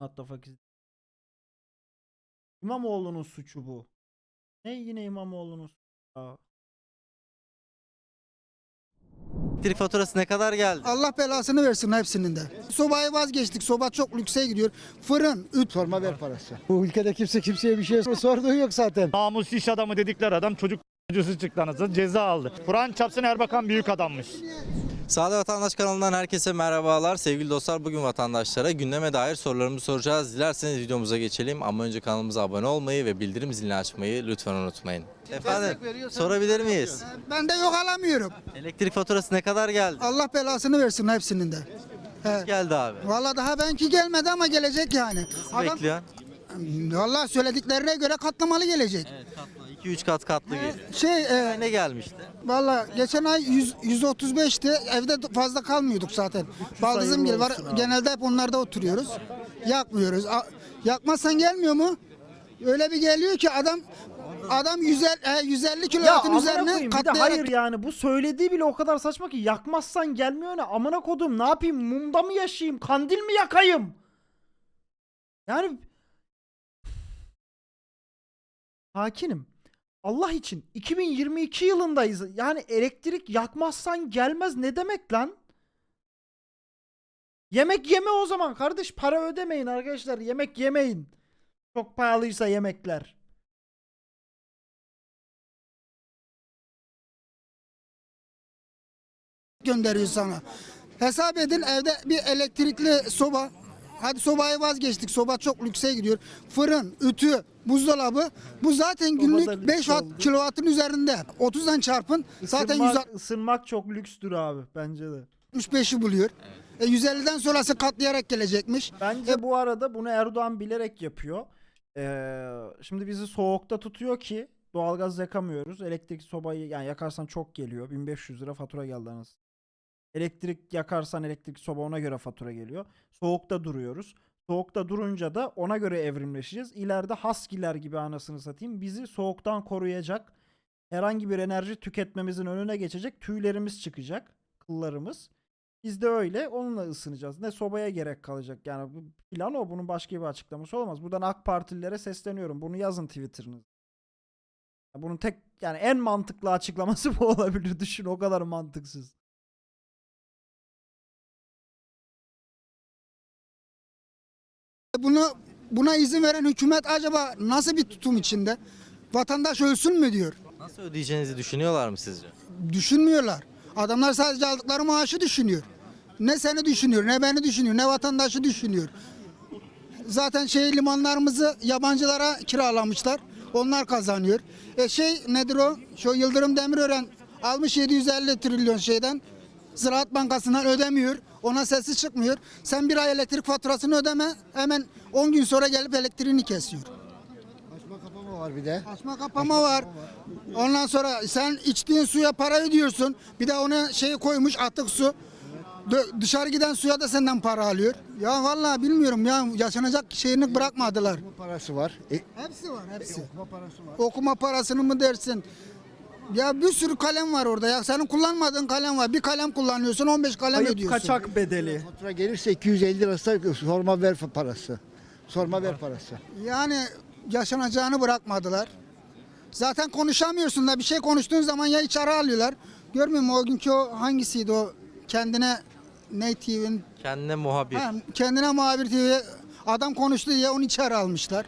What the fuck is- İmamoğlu'nun suçu bu. Ne yine İmamoğlu'nun suçu? Elektrik faturası ne kadar geldi? Allah belasını versin hepsinin de. Sobayı vazgeçtik. Soba çok lükse gidiyor. Fırın, üt. Sorma ver parası. Bu ülkede kimse kimseye bir şey sorduğu yok zaten. Namus iş adamı dedikleri adam çocuk acısı çıktı anasını ceza aldı. Kur'an çapsın Erbakan büyük adammış. Sağda Vatandaş kanalından herkese merhabalar. Sevgili dostlar bugün vatandaşlara gündeme dair sorularımızı soracağız. Dilerseniz videomuza geçelim ama önce kanalımıza abone olmayı ve bildirim zilini açmayı lütfen unutmayın. Efendim sorabilir miyiz? Ben de yok alamıyorum. Elektrik faturası ne kadar geldi? Allah belasını versin hepsinin de. He. Geldi abi. Vallahi daha benki gelmedi ama gelecek yani. Adam, Bekliyor. Vallahi söylediklerine göre katlamalı gelecek. Evet katlı. 2-3 kat katlı geliyor. Şey, e, Ne gelmişti? vallahi geçen ay 100, 135'ti. Evde fazla kalmıyorduk zaten. Baldızım gel var. Genelde hep onlarda oturuyoruz. Yakmıyoruz. A- yakmazsan gelmiyor mu? Öyle bir geliyor ki adam adam 150, e, 150 Ya kilovatın amına üzerine koyayım bir de katlayarak hayır yani bu söylediği bile o kadar saçma ki yakmazsan gelmiyor ne amına kodum ne yapayım mumda mı yaşayayım kandil mi yakayım? Yani Sakinim. Allah için 2022 yılındayız. Yani elektrik yakmazsan gelmez ne demek lan? Yemek yeme o zaman kardeş para ödemeyin arkadaşlar yemek yemeyin. Çok pahalıysa yemekler. gönderiyor sana. Hesap edin evde bir elektrikli soba. Hadi sobayı vazgeçtik. Soba çok lükse gidiyor. Fırın, ütü, buzdolabı. Bu zaten günlük lüks 5 oldu. kilovatın üzerinde. 30'dan çarpın. Zaten Isınmak, ısınmak çok lükstür abi bence de. 165'i buluyor. E 150'den sonrası katlayarak gelecekmiş. Bence bu arada bunu Erdoğan bilerek yapıyor. Ee, şimdi bizi soğukta tutuyor ki doğalgaz yakamıyoruz. Elektrik sobayı yani yakarsan çok geliyor. 1500 lira fatura geldi anasını. Elektrik yakarsan elektrik soba ona göre fatura geliyor. Soğukta duruyoruz. Soğukta durunca da ona göre evrimleşeceğiz. İleride Husky'ler gibi anasını satayım bizi soğuktan koruyacak. Herhangi bir enerji tüketmemizin önüne geçecek. Tüylerimiz çıkacak. Kıllarımız. Biz de öyle onunla ısınacağız. Ne sobaya gerek kalacak. Yani plan o. Bunun başka bir açıklaması olamaz. Buradan AK Partililere sesleniyorum. Bunu yazın Twitter'ınız. Bunun tek yani en mantıklı açıklaması bu olabilir. Düşün o kadar mantıksız. Bunu buna izin veren hükümet acaba nasıl bir tutum içinde? Vatandaş ölsün mü diyor. Nasıl ödeyeceğinizi düşünüyorlar mı sizce? Düşünmüyorlar. Adamlar sadece aldıkları maaşı düşünüyor. Ne seni düşünüyor, ne beni düşünüyor, ne vatandaşı düşünüyor. Zaten şey limanlarımızı yabancılara kiralamışlar. Onlar kazanıyor. E şey nedir o? Şu Yıldırım Demirören almış 750 trilyon şeyden. Ziraat Bankası'ndan ödemiyor. Ona sesi çıkmıyor. Sen bir ay elektrik faturasını ödeme. Hemen 10 gün sonra gelip elektriğini kesiyor. Açma kapama var bir de. Açma kapama var. Ondan sonra sen içtiğin suya para ödüyorsun. Bir de ona şey koymuş atık su. Dö- Dışarı giden suya da senden para alıyor. Ya vallahi bilmiyorum ya yaşanacak şeyini bırakmadılar. Okuma parası var. E, Hepsi var hepsi. okuma parası var. Okuma parasını mı dersin? Ya bir sürü kalem var orada ya. Senin kullanmadığın kalem var. Bir kalem kullanıyorsun 15 kalem Ayıp ödüyorsun. kaçak bedeli. Fatura gelirse 250 lirası sorma ver parası. Sorma ver parası. Yani yaşanacağını bırakmadılar. Zaten konuşamıyorsun da bir şey konuştuğun zaman ya içeri alıyorlar. Görmüyor musun o günkü o hangisiydi o kendine ne TV'nin Kendine muhabir. ha, kendine muhabir TV adam konuştu diye onu içeri almışlar.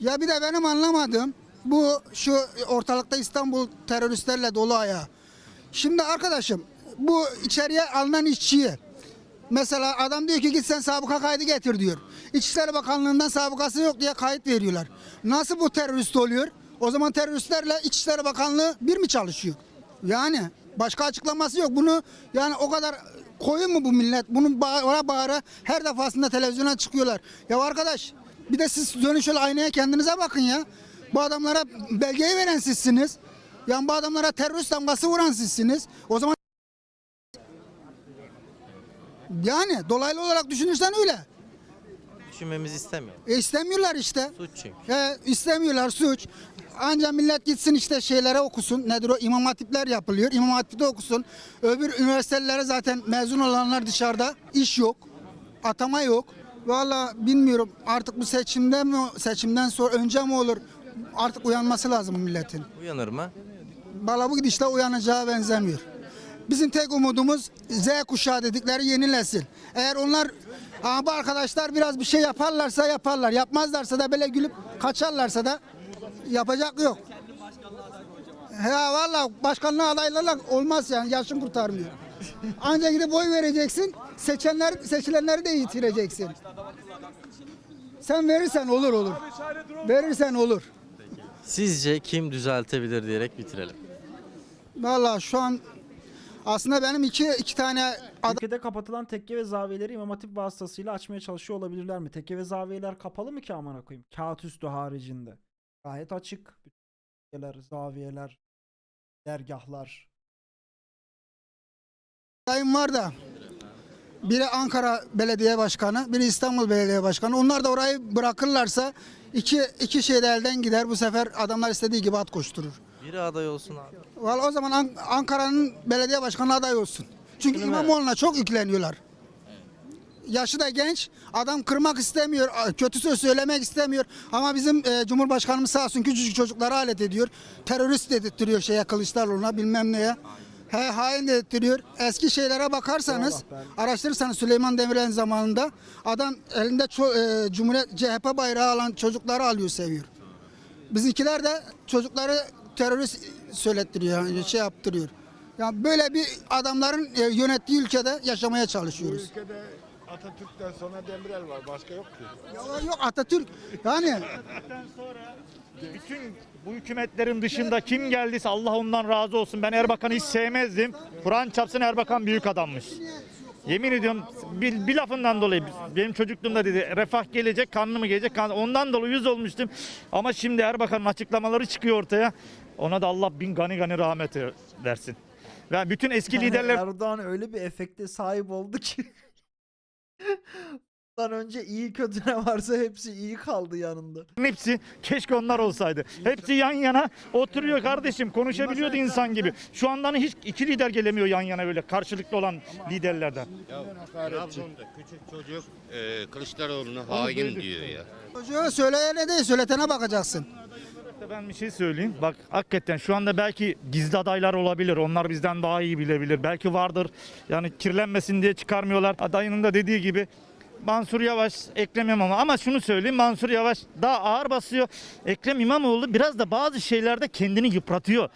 Ya bir de benim anlamadığım bu şu ortalıkta İstanbul teröristlerle dolu ayağı. Şimdi arkadaşım bu içeriye alınan işçiyi Mesela adam diyor ki git sen sabıka kaydı getir diyor. İçişleri Bakanlığı'ndan sabıkası yok diye kayıt veriyorlar. Nasıl bu terörist oluyor? O zaman teröristlerle İçişleri Bakanlığı bir mi çalışıyor? Yani başka açıklaması yok. Bunu yani o kadar koyu mu bu millet? Bunu bağıra bağıra her defasında televizyona çıkıyorlar. Ya arkadaş bir de siz dönün şöyle aynaya kendinize bakın ya. Bu adamlara belgeyi veren sizsiniz. Yani bu adamlara terörist damgası vuran sizsiniz. O zaman yani dolaylı olarak düşünürsen öyle. Düşünmemizi istemiyor. E istemiyorlar işte. Suç çünkü. He, istemiyorlar suç. Anca millet gitsin işte şeylere okusun. Nedir o? İmam hatipler yapılıyor. İmam hatipte okusun. Öbür üniversitelere zaten mezun olanlar dışarıda. iş yok. Atama yok. Valla bilmiyorum artık bu seçimden mi seçimden sonra önce mi olur? Artık uyanması lazım milletin. Uyanır mı? Valla bu gidişle uyanacağı benzemiyor. Bizim tek umudumuz Z kuşağı dedikleri yeni nesil. Eğer onlar Aa, bu arkadaşlar biraz bir şey yaparlarsa yaparlar. Yapmazlarsa da böyle gülüp kaçarlarsa da yapacak yok. Ya valla başkanlığa adaylarla olmaz yani yaşın kurtarmıyor. Ancak gidip oy vereceksin. Seçenler seçilenleri de yitireceksin. Sen verirsen olur olur. Verirsen olur. Sizce kim düzeltebilir diyerek bitirelim. Valla şu an aslında benim iki iki tane adam Ülkede kapatılan tekke ve zaviyeleri İmam Hatip vasıtasıyla açmaya çalışıyor olabilirler mi? Tekke ve zaviyeler kapalı mı ki amına koyayım? Kağıt üstü haricinde. Gayet açık. Tekkeler, zaviyeler, dergahlar. adayım var da biri Ankara Belediye Başkanı, biri İstanbul Belediye Başkanı. Onlar da orayı bırakırlarsa iki iki şey de elden gider. Bu sefer adamlar istediği gibi at koşturur. Biri aday olsun abi. Valla o zaman An- Ankara'nın belediye başkanı aday olsun. Çünkü Şunu İmamoğlu'na çok yükleniyorlar. Yaşı da genç, adam kırmak istemiyor, kötü söz söylemek istemiyor. Ama bizim e, Cumhurbaşkanımız sağ olsun küçücük çocukları alet ediyor. Terörist dedirtiyor şeye Kılıçdaroğlu'na bilmem neye. He, hain dedirtiyor. Eski şeylere bakarsanız, araştırırsanız Süleyman Demirel'in zamanında adam elinde ço- e, Cumhuriyet CHP bayrağı alan çocukları alıyor seviyor. Bizimkiler de çocukları terörist söylettiriyor, yani şey yaptırıyor. Yani böyle bir adamların e, yönettiği ülkede yaşamaya çalışıyoruz. ülkede Atatürk'ten sonra Demirel var. Başka yok ki. Ya yok Atatürk yani Bütün bu hükümetlerin dışında kim geldiyse Allah ondan razı olsun. Ben Erbakan'ı hiç sevmezdim. Kur'an çapsın Erbakan büyük adammış. Yemin ediyorum bir, bir lafından dolayı benim çocukluğumda dedi refah gelecek kanlı mı gelecek kan ondan dolayı yüz olmuştum. Ama şimdi Erbakan'ın açıklamaları çıkıyor ortaya. Ona da Allah bin gani gani rahmet versin. Ve bütün eski Yani liderler Erdoğan öyle bir efekte sahip oldu ki. Bundan önce iyi kötü ne varsa hepsi iyi kaldı yanında. hepsi keşke onlar olsaydı. Hepsi yan yana oturuyor kardeşim konuşabiliyordu insan gibi. Şu andan hiç iki lider gelemiyor yan yana böyle karşılıklı olan liderlerden. Trabzon'da küçük çocuk e, Kılıçdaroğlu'na hain diyor ya. çocuğa söyleyene değil söyletene bakacaksın. Ben bir şey söyleyeyim. Bak hakikaten şu anda belki gizli adaylar olabilir. Onlar bizden daha iyi bilebilir. Belki vardır. Yani kirlenmesin diye çıkarmıyorlar. Adayının da dediği gibi Mansur Yavaş, Ekrem İmamoğlu. Ama şunu söyleyeyim Mansur Yavaş daha ağır basıyor. Ekrem İmamoğlu biraz da bazı şeylerde kendini yıpratıyor.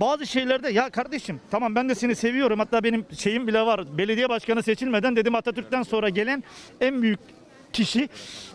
Bazı şeylerde ya kardeşim tamam ben de seni seviyorum. Hatta benim şeyim bile var. Belediye başkanı seçilmeden dedim Atatürk'ten sonra gelen en büyük kişi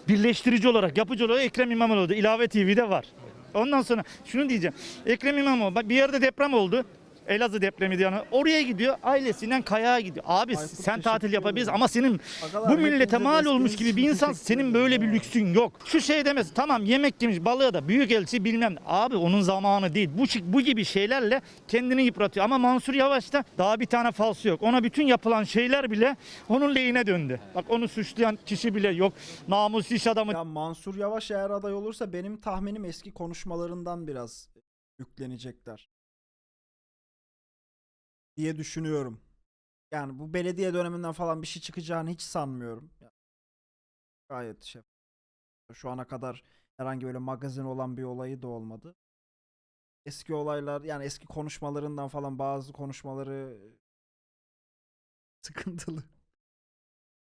birleştirici olarak, yapıcı olarak Ekrem İmamoğlu'du. İlave TV'de var. Ondan sonra şunu diyeceğim. Ekrem İmamoğlu bak bir yerde deprem oldu. Elazığ depremi diye. Oraya gidiyor ailesinden kayağa gidiyor. Abi sen tatil yapabilirsin ama senin Agalar, bu millete mal olmuş gibi bir insan senin böyle bir lüksün yok. Şu şey demez tamam yemek yemiş balığı da büyük elçi bilmem. Abi onun zamanı değil. Bu, bu gibi şeylerle kendini yıpratıyor. Ama Mansur Yavaş'ta daha bir tane falsı yok. Ona bütün yapılan şeyler bile onun lehine döndü. Bak onu suçlayan kişi bile yok. Namus iş adamı Ya Mansur Yavaş eğer aday olursa benim tahminim eski konuşmalarından biraz yüklenecekler. Diye düşünüyorum. Yani bu belediye döneminden falan bir şey çıkacağını hiç sanmıyorum. Ya, Gayet şey. Şu ana kadar herhangi böyle magazin olan bir olayı da olmadı. Eski olaylar yani eski konuşmalarından falan bazı konuşmaları sıkıntılı.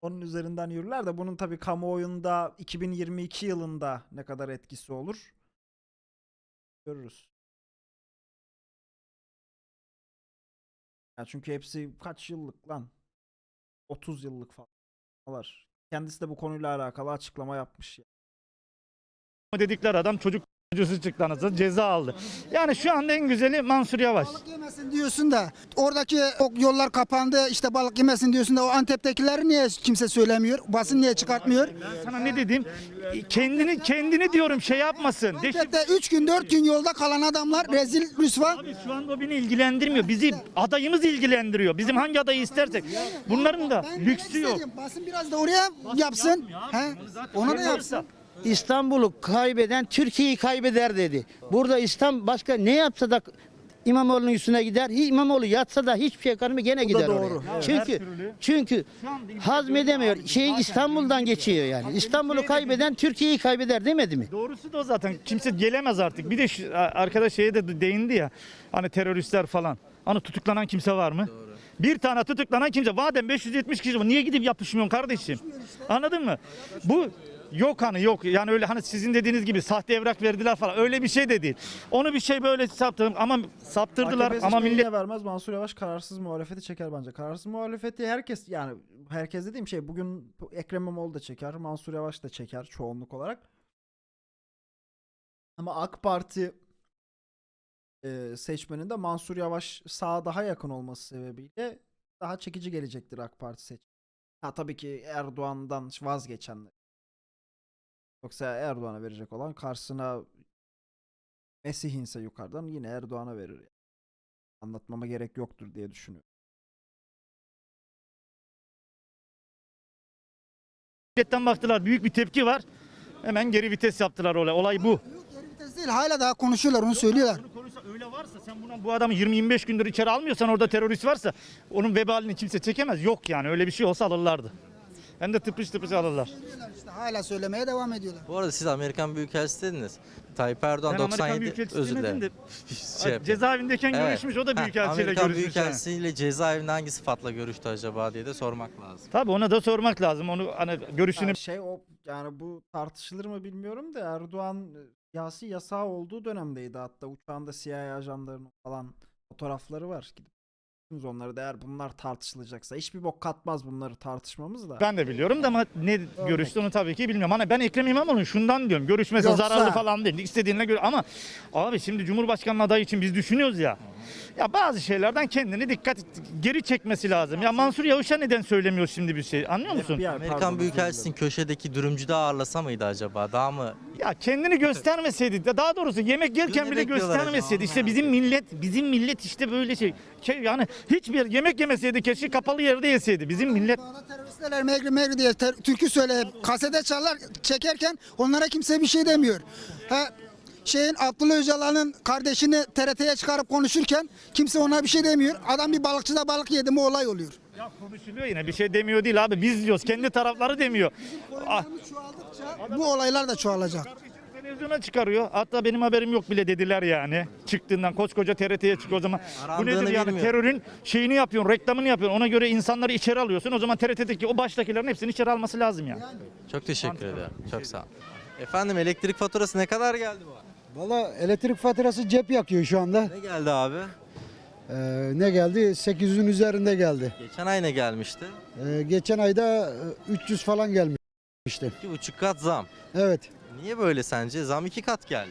Onun üzerinden yürürler de bunun tabii kamuoyunda 2022 yılında ne kadar etkisi olur görürüz. Ya çünkü hepsi kaç yıllık lan? 30 yıllık falan. Kendisi de bu konuyla alakalı açıklama yapmış. ya. dedikleri adam çocuk acısı çıktı anasını ceza aldı. Yani şu anda en güzeli Mansur Yavaş. Balık yemesin diyorsun da oradaki o yollar kapandı işte balık yemesin diyorsun da o Antep'tekileri niye kimse söylemiyor? Basın niye çıkartmıyor? Ben sana ne dedim? Kendini kendini diyorum şey yapmasın. Antep'te 3 gün 4 gün yolda kalan adamlar rezil rüsva. Abi şu anda o beni ilgilendirmiyor. Bizi adayımız ilgilendiriyor. Bizim hangi adayı istersek. Bunların da Ben lüksü yok. istediğim, Basın biraz da oraya yapsın. He? Ona da yapsın. İstanbul'u kaybeden Türkiye'yi kaybeder dedi. Burada İstanbul başka ne yapsa da İmamoğlu'nun üstüne gider. İmamoğlu yatsa da hiçbir şey kalmıyor gene gider doğru. oraya. Çünkü çünkü hazmedemiyor. zaten İstanbul'dan geçiyor yani. İstanbul'u kaybeden Türkiye'yi kaybeder demedi mi? Doğrusu da o zaten. Kimse gelemez artık. Bir de şu, arkadaş şeye de değindi ya. Hani teröristler falan. Hani tutuklanan kimse var mı? Bir tane tutuklanan kimse. Madem 570 kişi var. Niye gidip yapışmıyorsun kardeşim? Anladın mı? Bu yok hani yok. Yani öyle hani sizin dediğiniz gibi sahte evrak verdiler falan. Öyle bir şey de değil. Onu bir şey böyle saptırdım ama saptırdılar AKP ama seçmeni millet vermez. Mansur Yavaş kararsız muhalefeti çeker bence. Kararsız muhalefeti herkes yani herkes dediğim şey bugün bu Ekrem İmamoğlu da çeker. Mansur Yavaş da çeker çoğunluk olarak. Ama AK Parti e, seçmeninde Mansur Yavaş sağa daha yakın olması sebebiyle daha çekici gelecektir AK Parti seç. Ha tabii ki Erdoğan'dan vazgeçenler. Yoksa Erdoğan'a verecek olan karşısına Mesih inse yukarıdan yine Erdoğan'a verir. yani. Anlatmama gerek yoktur diye düşünüyorum. milletten baktılar. Büyük bir tepki var. Hemen geri vites yaptılar olay. Olay bu. Geri vites değil hala daha konuşuyorlar onu söylüyorlar. Bunu konuşsa öyle varsa sen buna bu adamı 20-25 gündür içeri almıyorsan orada terörist varsa onun vebalini kimse çekemez. Yok yani öyle bir şey olsa alırlardı. Hem de tıpış tıpış alırlar. İşte hala söylemeye devam ediyorlar. Bu arada siz Amerikan Büyükelçisi dediniz. Tayyip Erdoğan Ben Amerikan 97 Büyükelçisi özür demedim dilerim. de şey yapayım. cezaevindeyken Evet. görüşmüş o da Heh, büyükelçiyle Amerikan görüşmüş. yani. Büyükelçisiyle cezaevinde hangi sıfatla görüştü acaba diye de sormak lazım. Tabii ona da sormak lazım. Onu hani görüşünü Yani şey o yani bu tartışılır mı bilmiyorum da Erdoğan e, siyasi yasağı olduğu dönemdeydi hatta uçağında CIA ajanlarının falan fotoğrafları var. Gidip onları da eğer bunlar tartışılacaksa hiçbir bok katmaz bunları tartışmamız da. ben de biliyorum da ama ne görüştü onu tabii ki bilmiyorum. Hani ben Ekrem İmamoğlu'nun şundan diyorum. Görüşmesi Yoksa- zararlı falan değil. İstediğine göre ama abi şimdi Cumhurbaşkanlığı adayı için biz düşünüyoruz ya. Ya bazı şeylerden kendini dikkat geri çekmesi lazım. Ya Mansur Yavuş'a neden söylemiyor şimdi bir şey? Anlıyor musun? FBI, Amerikan özür Büyükelçisi'nin dilerim. köşedeki dürümcüde ağırlasa mıydı acaba? Daha mı? Ya kendini göstermeseydi de daha doğrusu yemek yerken bile bekliyorlar göstermeseydi. acaba? İşte bizim millet bizim millet işte böyle şey. Şey, Yani hiçbir yemek yemeseydi keşke kapalı yerde yeseydi. Bizim millet Dağda teröristler megri megri diye ter- türkü söyle kasete çalar çekerken onlara kimse bir şey demiyor. Ha, şeyin Abdullah Öcalan'ın kardeşini TRT'ye çıkarıp konuşurken kimse ona bir şey demiyor. Adam bir balıkçıda balık yedi mi olay oluyor. Ya konuşuluyor yine bir şey demiyor değil abi biz diyoruz kendi tarafları demiyor. Ah, Bu olaylar da çoğalacak. televizyona çıkarıyor hatta benim haberim yok bile dediler yani çıktığından koskoca TRT'ye çıkıyor o zaman. Bu nedir yani bilmiyor. terörün şeyini yapıyorsun reklamını yapıyorsun ona göre insanları içeri alıyorsun o zaman TRT'deki o baştakilerin hepsini içeri alması lazım yani. Çok teşekkür ederim. Çok sağ olun. Efendim elektrik faturası ne kadar geldi bu ay? Valla elektrik faturası cep yakıyor şu anda. Ne geldi abi? Ee, ne geldi? 800'ün üzerinde geldi. Geçen ay ne gelmişti? Ee, geçen ayda e, 300 falan gelmişti. İki buçuk kat zam. Evet. Niye böyle sence? Zam iki kat geldi.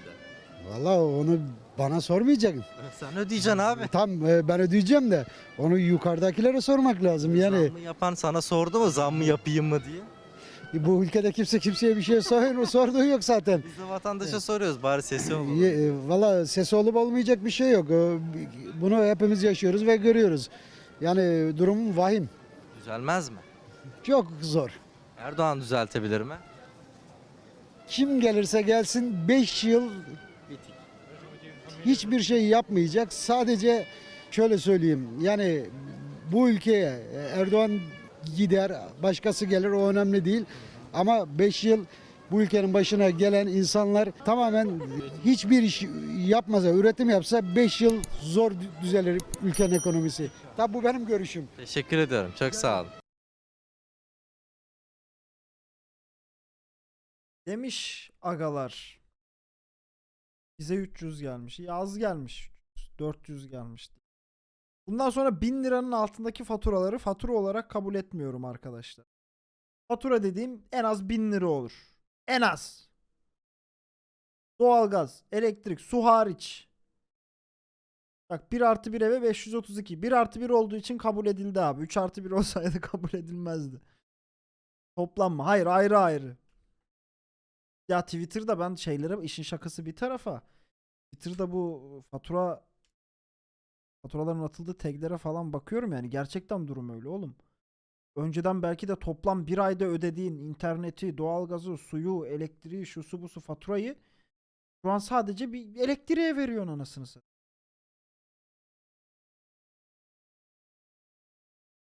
Valla onu bana sormayacaksın. Sen ödeyeceksin abi. Tam e, ben ödeyeceğim de onu yukarıdakilere sormak lazım. Yani Zam mı yapan sana sordu mu zam mı yapayım mı diye? bu ülkede kimse kimseye bir şey sor, sorduğu yok zaten. Biz de vatandaşa soruyoruz bari sesi. Ye- e, Valla sesi olup olmayacak bir şey yok. E, Bunu hepimiz yaşıyoruz ve görüyoruz. Yani durum vahim. Düzelmez mi? Çok zor. Erdoğan düzeltebilir mi? Kim gelirse gelsin 5 yıl hiçbir şey yapmayacak. Sadece şöyle söyleyeyim. Yani bu ülkeye Erdoğan gider, başkası gelir o önemli değil. Ama 5 yıl bu ülkenin başına gelen insanlar tamamen hiçbir iş yapmasa, üretim yapsa 5 yıl zor düzelir ülkenin ekonomisi. Tabi bu benim görüşüm. Teşekkür ediyorum. Çok sağ olun. Demiş agalar. Bize 300 gelmiş. İyi az gelmiş. 400 gelmişti. Bundan sonra 1000 liranın altındaki faturaları fatura olarak kabul etmiyorum arkadaşlar. Fatura dediğim en az 1000 lira olur. En az. Doğalgaz, elektrik, su hariç. Bak 1 artı 1 eve 532. 1 artı 1 olduğu için kabul edildi abi. 3 artı 1 olsaydı kabul edilmezdi. Toplanma. Hayır ayrı ayrı. Ya Twitter'da ben şeylere işin şakası bir tarafa. Twitter'da bu fatura faturaların atıldığı taglere falan bakıyorum yani gerçekten durum öyle oğlum. Önceden belki de toplam bir ayda ödediğin interneti, doğalgazı, suyu, elektriği, şusu busu faturayı şu an sadece bir elektriğe veriyorsun anasını satayım.